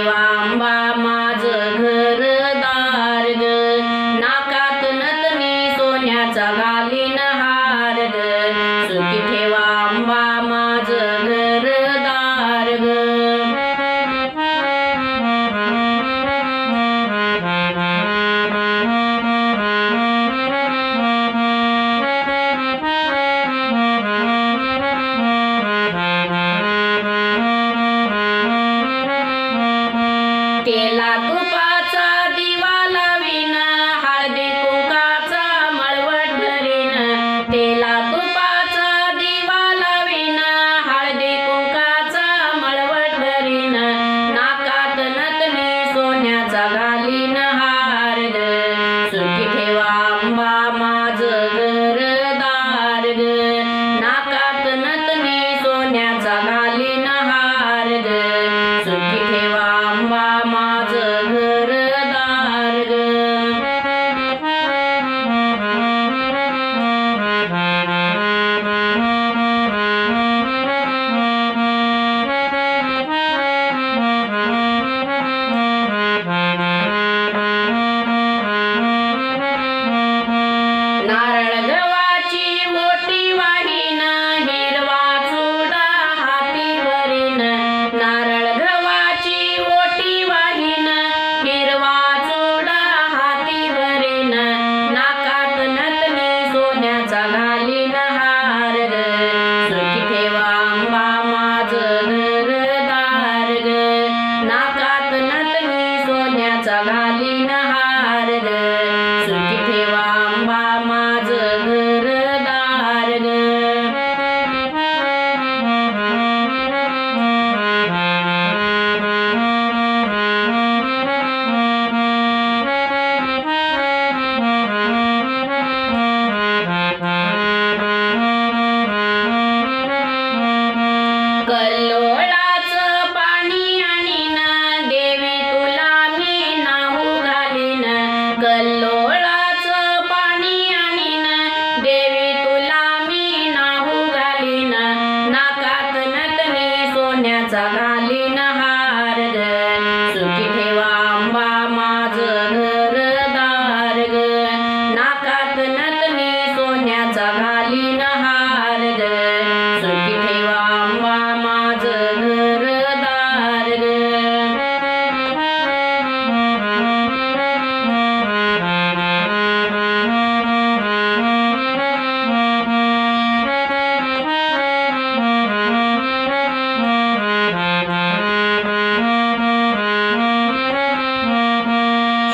देवांबा माझ घर दार सोन्याचा घालीन हार ग. सुखी ठेवांबा माझ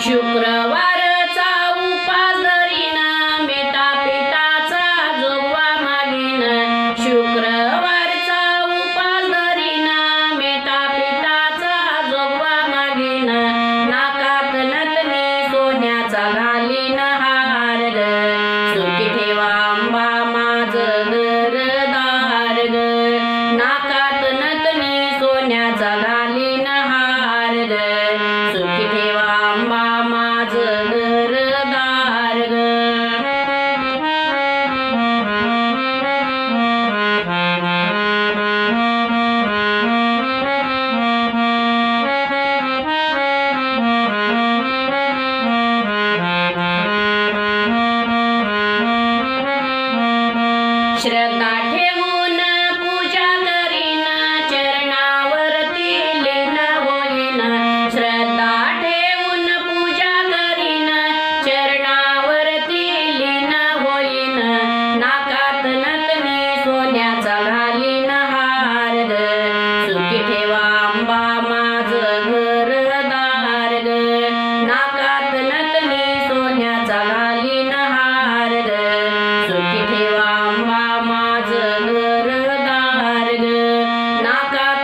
ಶುಕ್ರವಾರ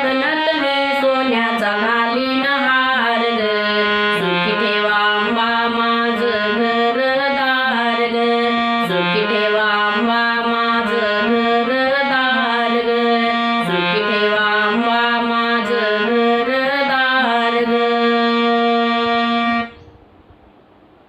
गळ्यात नथनी सोन्याचा घालीन